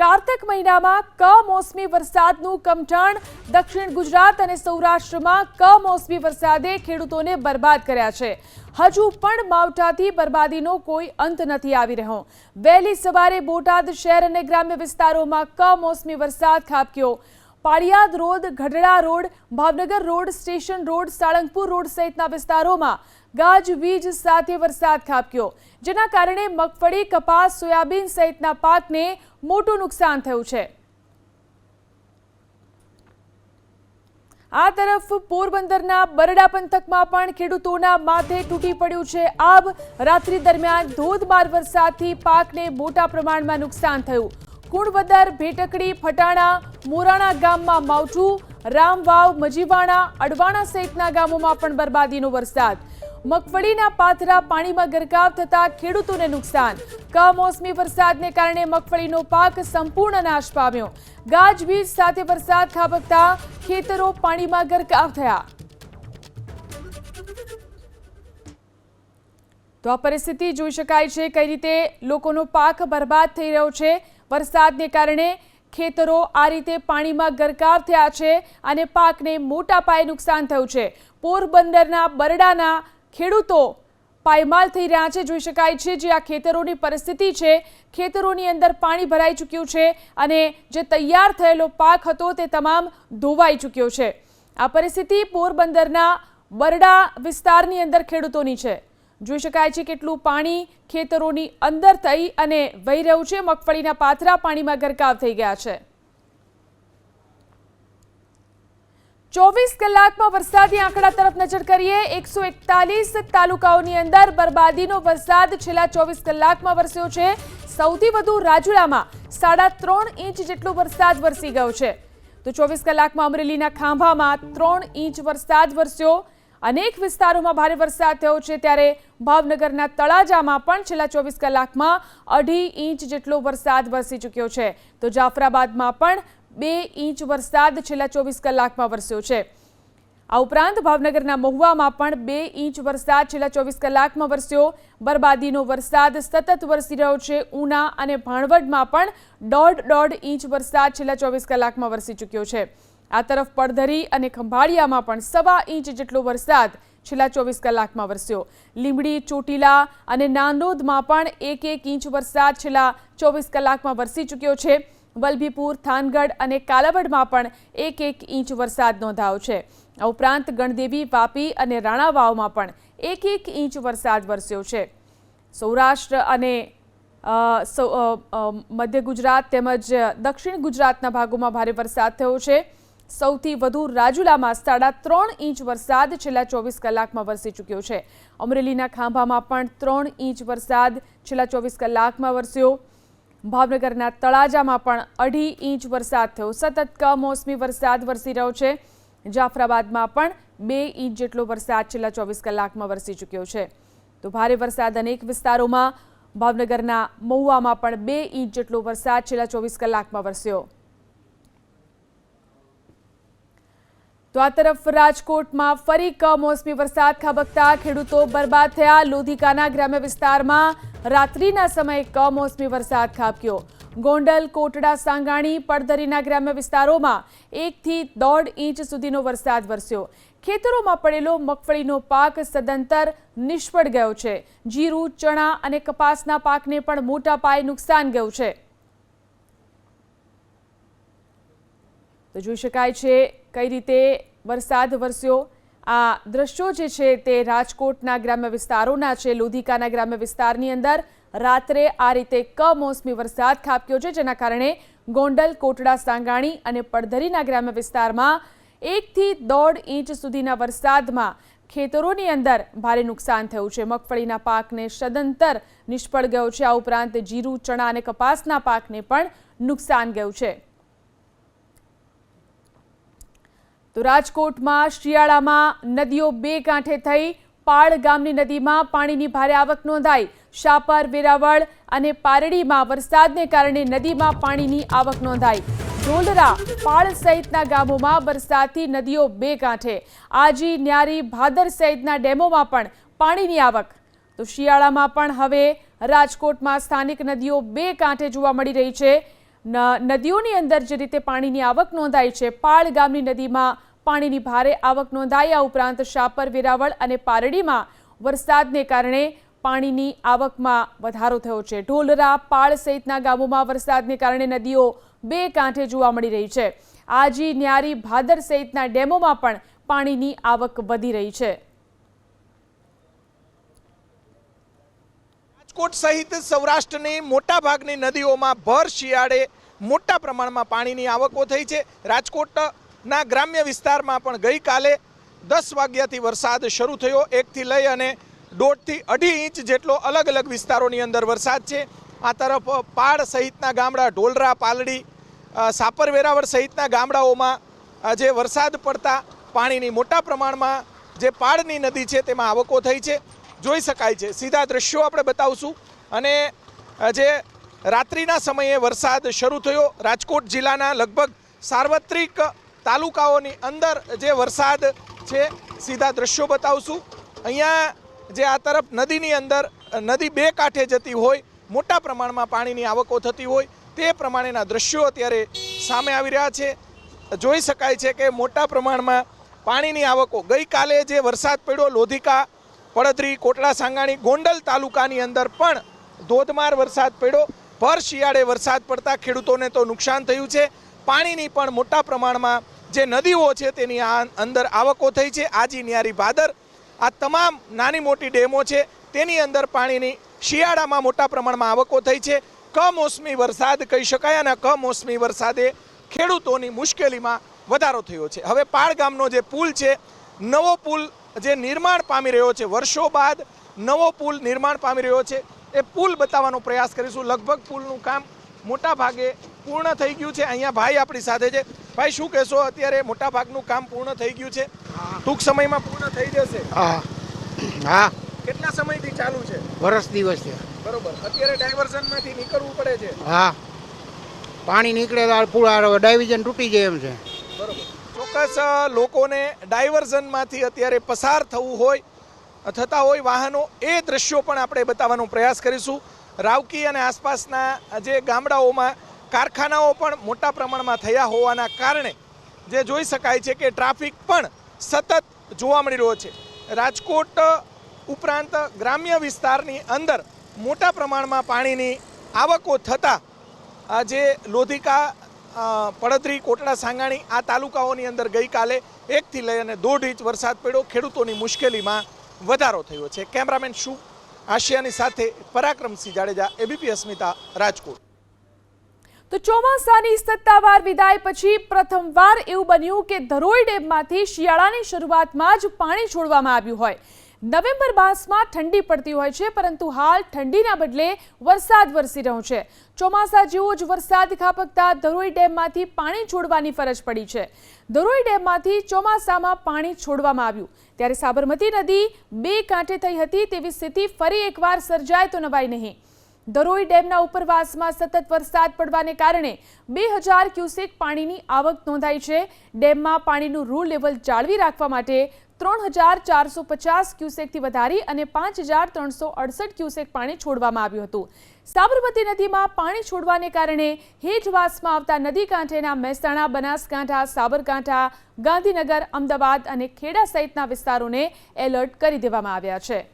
કારતક મહિનામાં કમોસમી વરસાદનું કમઠાણ દક્ષિણ ગુજરાત અને સૌરાષ્ટ્રમાં કમોસમી વરસાદે ખેડૂતોને બરબાદ કર્યા છે. હજુ પણ માવઠાથી બરબાદીનો કોઈ અંત નથી આવી રહ્યો. વહેલી સવારે બોટાદ શહેર અને ગ્રામ્ય વિસ્તારોમાં કમોસમી વરસાદ ખાબક્યો. Paliyad road, Gadhada road, Bhavnagar road, station road, Salangpur road સહિતના વિસ્તારોમાં ગાજવીજ સાથે વરસાદ ખાબક્યો. જેના કારણે મગફળી, કપાસ, સોયાબીન સહિતના પાકને મોટું નુકસાન થયું છે. આ તરફ પોરબંદરના બરડા પંથકમાં પણ ખેડૂતોના માથે તૂટી પડ્યું છે આબ રાત્રિ દરમિયાન ધોધમાર વરસાદથી પાકને મોટા પ્રમાણમાં નુકસાન થયું. કુણવદર, ભેટકડી, ફટાણા, મોરાણા ગામમાં માવઠું, રામવાવ, મજીવાણા, અડવાણા સહિતના ગામોમાં પણ બરબાદીનો વરસાદ. મગફળીના પાથરા પાણીમાં ગરકાવ થતા ખેડૂતોને નુકસાન. કમોસમી વરસાદને કારણે મગફળીનો પાક સંપૂર્ણ નાશ પામ્યો. ગાજવીજ સાથે વરસાદ ખાબકતા ખેતરો પાણીમાં ગરકાવ થયા. તો આ પરિસ્થિતિ જોઈ શકાય છે કઈ રીતે લોકોનો પાક બરબાદ થઈ રહ્યો છે. વરસાદને કારણે ખેતરો આ રીતે પાણીમાં ગરકાવ થયા છે અને પાકને મોટા પાયે નુકસાન થયું છે. પોરબંદરના બરડાના ખેડૂતો પાયમાલ થઈ રહ્યા છે. જોઈ શકાય છે જે આ ખેતરોની પરિસ્થિતિ છે. ખેતરોની અંદર પાણી ભરાઈ ચૂક્યું છે અને જે તૈયાર થયેલો પાક હતો તે તમામ ધોવાઈ ચૂક્યો છે. આ પરિસ્થિતિ પોરબંદરના બરડા વિસ્તારની અંદર ખેડૂતોની છે. જોઈ શકાય છે કેટલું પાણી ખેતરોની અંદર થઈ અને વહી રહ્યું છે. મગફળીના પાથરા પાણીમાં ગરકાવ થઈ ગયા છે. ચોવીસ કલાકમાં વરસાદી આંકડા તરફ નજર કરીએ, એકસો એકતાલીસ તાલુકાઓની અંદર બરબાદીનો વરસાદ છેલ્લા ચોવીસ કલાકમાં વરસ્યો છે. સૌથી વધુ રાજુલામાં સાડા ત્રણ ઇંચ જેટલો વરસાદ વરસી ગયો છે. તો ચોવીસ કલાકમાં અમરેલીના ખાંભામાં ત્રણ ઇંચ વરસાદ વરસ્યો. અનેક વિસ્તારોમાં ભારે વરસાદ થયો છે. ત્યારે ભાવનગરના તળાજામાં પણ છેલ્લા ચોવીસ કલાકમાં અઢી ઇંચ જેટલો વરસાદ વરસી ચૂક્યો છે. તો જાફરાબાદમાં પણ બે ઇંચ વરસાદ છેલ્લા ચોવીસ કલાકમાં વરસ્યો છે. આ ઉપરાંત ભાવનગરના મહુવામાં પણ બે ઇંચ વરસાદ છેલ્લા ચોવીસ કલાકમાં વરસ્યો. બરબાદીનો વરસાદ સતત વરસી રહ્યો છે. ઉના અને ભાણવડમાં પણ દોઢ દોઢ ઇંચ વરસાદ છેલ્લા ચોવીસ કલાકમાં વરસી ચૂક્યો છે. આ તરફ પડધરી અને ખંભાળિયામાં પણ સવા ઇંચ જેટલો વરસાદ છેલ્લા ચોવીસ કલાકમાં વરસ્યો. લીંબડી, ચોટીલા અને નાંદોદમાં પણ એક એક ઇંચ વરસાદ છેલ્લા ચોવીસ કલાકમાં વરસી ચૂક્યો છે. વલભીપુર, થાનગઢ અને કાલાવડમાં પણ એક એક ઇંચ વરસાદ નોંધાયો છે. આ ઉપરાંત ગણદેવી, વાપી અને રાણાવાવમાં પણ એક એક ઇંચ વરસાદ વરસ્યો છે. સૌરાષ્ટ્ર અને મધ્ય ગુજરાત તેમજ દક્ષિણ ગુજરાતના ભાગોમાં ભારે વરસાદ થયો છે. સૌથી વધુ રાજુલામાં સાડા ત્રણ ઇંચ વરસાદ છેલ્લા ચોવીસ કલાકમાં વરસી ચૂક્યો છે. અમરેલીના ખાંભામાં પણ ત્રણ ઇંચ વરસાદ છેલ્લા ચોવીસ કલાકમાં વરસ્યો. ભાવનગરના તળાજામાં પણ અઢી ઇંચ વરસાદ થયો. સતત કમોસમી વરસાદ વરસી રહ્યો છે. જાફરાબાદમાં પણ બે ઇંચ જેટલો વરસાદ છેલ્લા ચોવીસ કલાકમાં વરસી ચૂક્યો છે. તો ભારે વરસાદ અનેક વિસ્તારોમાં. ભાવનગરના મહુવામાં પણ બે ઇંચ જેટલો વરસાદ છેલ્લા ચોવીસ કલાકમાં વરસ્યો. તો આ તરફ રાજકોટમાં ફરી કમોસમી વરસાદ, ખાબકતા, ખેડૂતો બરબાદ થયા. લોધિકાના ગ્રામ્ય વિસ્તારમાં રાત્રિના સમયે કમોસમી વરસાદ ખાબક્યો. ગોંડલ, કોટડા, સાંગાણી પડધરીના ગ્રામ્ય વિસ્તારોમાં એકથી દોઢ ઇંચ સુધીનો વરસાદ વરસ્યો. ખેતરોમાં પડેલો મગફળીનો પાક સદંતર નિષ્ફળ ગયો છે. જીરું, ચણા અને કપાસના પાકને પણ મોટા પાયે નુકસાન ગયું છે. જોઈ શકાય છે કઈ રીતે વરસાદ વરસ્યો. આ દ્રશ્યો જે છે તે રાજકોટના ગ્રામ્ય વિસ્તારોના છે. લોધિકાના ગ્રામ્ય વિસ્તારની અંદર રાત્રે આ રીતે કમોસમી વરસાદ ખાબક્યો છે, જેના કારણે ગોંડલ, કોટડા, સાંગાણી અને પડધરીના ગ્રામ્ય વિસ્તારમાં એકથી દોઢ ઇંચ સુધીના વરસાદમાં ખેતરોની અંદર ભારે નુકસાન થયું છે. મગફળીના પાકને સદંતર નિષ્ફળ ગયો છે. આ ઉપરાંત જીરું, ચણા અને કપાસના પાકને પણ નુકસાન ગયું છે. તો રાજકોટમાં શિયાળામાં નદીઓ બે કાંઠે થઈ, પાળ ગામની નદીમાં પાણીની ભારે આવક નોંધાઈ. શાપર, વેરાવળ અને પારડીમાં વરસાદને કારણે નદીમાં પાણીની આવક નોંધાઈ. ઢોલરા પાળ સહિતના ગામોમાં વરસાદથી નદીઓ બે કાંઠે. આજી, ન્યારી, ભાદર સહિતના ડેમોમાં પણ પાણીની આવક. તો શિયાળામાં પણ હવે રાજકોટમાં સ્થાનિક નદીઓ બે કાંઠે જોવા મળી રહી છે. નદીઓની અંદર જે રીતે પાણીની આવક નોંધાઈ છે, પાળ ગામની નદીમાં પાણીની ભારે આવક નોંધાઈ. આ ઉપરાંત શાપર, વેરાવળ અને પારડીમાં વરસાદને કારણે પાણીની આવકમાં વધારો થયો છે. ઢોલરા, પાળ સહિતના ગામોમાં વરસાદને કારણે નદીઓ બે કાંઠે જોવા મળી રહી છે. આજી ન્યારી, ભાદર સહિતના ડેમોમાં પણ પાણીની આવક વધી રહી છે. રાજકોટ સહિત સૌરાષ્ટ્રની મોટા ભાગની નદીઓમાં ભર શિયાળે મોટા પ્રમાણમાં પાણીની આવકો થઈ છે. રાજકોટના ગ્રામ્ય વિસ્તારમાં પણ ગઈકાલે દસ વાગ્યાથી વરસાદ શરૂ થયો. એકથી લઈ અને દોઢથી અઢી ઇંચ જેટલો અલગ અલગ વિસ્તારોની અંદર વરસાદ છે. આ તરફ પાડ સહિતના ગામડા ઢોલરા, પાલડી સાપર વેરાવળ સહિતના ગામડાઓમાં જે વરસાદ પડતા પાણીની મોટા પ્રમાણમાં જે પાડની નદી છે તેમાં આવકો થઈ છે. જોઈ શકાય છે. સીધા દ્રશ્યો આપણે બતાવશું. અને જે રાત્રિના સમયે વરસાદ શરૂ થયો, રાજકોટ જિલ્લાના લગભગ સાર્વત્રિક તાલુકાઓની અંદર જે વરસાદ છે, સીધા દ્રશ્યો બતાવશું. અહીંયા જે આ તરફ નદીની અંદર, નદી બે કાંઠે જતી હોય, મોટા પ્રમાણમાં પાણીની આવકો થતી હોય, તે પ્રમાણેના દ્રશ્યો અત્યારે સામે આવી રહ્યા છે. જોઈ શકાય છે કે મોટા પ્રમાણમાં પાણીની આવકો. ગઈકાલે જે વરસાદ પડ્યો, લોધિકા પડદરી કોટડા, સાંગાણી, ગોંડલ તાલુકાની અંદર પણ ધોધમાર વરસાદ પડ્યો. ભર શિયાળે વરસાદ પડતા ખેડૂતોને તો નુકસાન થયું છે. પાણીની પણ મોટા પ્રમાણમાં જે નદીઓ છે તેની અંદર આવકો થઈ છે. આજી ન્યારી ભાદર, આ તમામ નાની મોટી ડેમો છે, તેની અંદર પાણીની શિયાળામાં મોટા પ્રમાણમાં આવકો થઈ છે. કમોસમી વરસાદ કહી શકાય અને કમોસમી વરસાદે ખેડૂતોની મુશ્કેલીમાં વધારો થયો છે. હવે પાળ ગામનો જે પુલ છે, નવો પુલ જે નિર્માણ પામી રહ્યો છે. વર્ષો બાદ નવો પુલ નિર્માણ પામી રહ્યો છે. એ પુલ બતાવવાનો પ્રયાસ કરીશું. લગભગ પુલનું કામ મોટા ભાગે પૂર્ણ થઈ ગયું છે. અહીંયા ભાઈ આપણી સાથે છે. ભાઈ શું કહેશો? અત્યારે મોટા ભાગનું કામ પૂર્ણ થઈ ગયું છે. ટૂંક સમયમાં પૂર્ણ થઈ જશે. હા. હા. કેટલા સમયથી ચાલુ છે? વર્ષ દિવસ છે. બરોબર. અત્યારે ડાયવર્ઝનમાંથી નીકળવું પડે છે. હા. પાણી નીકળે તો આ પુલ ડાયવિઝન તૂટી જાય એમ છે. બરોબર. ચોક્કસ લોકોને ડાયવર્ઝનમાંથી અત્યારે પસાર થવું હોય થતા હોય વાહનો, એ દ્રશ્યો પણ આપણે બતાવવાનો પ્રયાસ કરીશું. રાવકી અને આસપાસના જે ગામડાઓમાં કારખાનાઓ પણ મોટા પ્રમાણમાં થયા હોવાના કારણે જે જોઈ શકાય છે કે ટ્રાફિક પણ સતત જોવા મળી રહ્યો છે. રાજકોટ ઉપરાંત ગ્રામ્ય વિસ્તારની અંદર મોટા પ્રમાણમાં પાણીની આવકો થતાં જે લોધિકા અ, પડદરી કોટડા સાંગાણી આ તાલુકાઓની અંદર ગઈકાલે એકથી લઈ અને દોઢ ઇંચ વરસાદ પડ્યો. ખેડૂતોની મુશ્કેલીમાં વધારો થયો છે. કેમેરામેન શું? આશિયાની સાથે પરાક્રમસિંહ જાડેજા એબીપી અસ્મિતા રાજકોટ. તો ચોમાસાની સત્તાવાર વિદાય પછી પ્રથમવાર એવું બન્યું કે ધરોઈ ડેમમાંથી શિયાળાની શરૂઆતમાં જ પાણી છોડવામાં આવ્યું હોય. નવેમ્બર માસમાં ઠંડી પડતી હોય છે, પરંતુ હાલ ઠંડીના બદલે વરસાદ વરસી રહ્યો છે. ચોમાસા જેવો જ વરસાદ ખાબકતા ધરોઈ ડેમમાંથી પાણી છોડવાની ફરજ પડી છે. ધરોઈ ડેમમાંથી ચોમાસામાં પાણી છોડવામાં આવ્યું. ત્યારે સાબરમતી નદી બે કાંઠે થઈ હતી તેવી સ્થિતિ ફરી એકવાર સર્જાય તો નવાય નહીં. ધરોઈ ડેમના ઉપરવાસમાં સતત વરસાદ પડવાને કારણે બે હજાર ક્યુસેક પાણીની આવક નોંધાઈ છે. ડેમમાં પાણીનું રૂ લેવલ જાળવી રાખવા માટે ત્રણ હજાર ચારસો પચાસ ક્યુસેકથી વધારી અને પાંચ હજાર ત્રણસો અડસઠ ક્યુસેક પાણી છોડવામાં આવ્યું હતું. સાબરમતી નદીમાં પાણી છોડવાને કારણે હેઠવાસમાં આવતા નદી કાંઠેના મહેસાણા, બનાસકાંઠા, સાબરકાંઠા, ગાંધીનગર, અમદાવાદ અને ખેડા સહિતના વિસ્તારોને એલર્ટ કરી દેવામાં આવ્યા છે.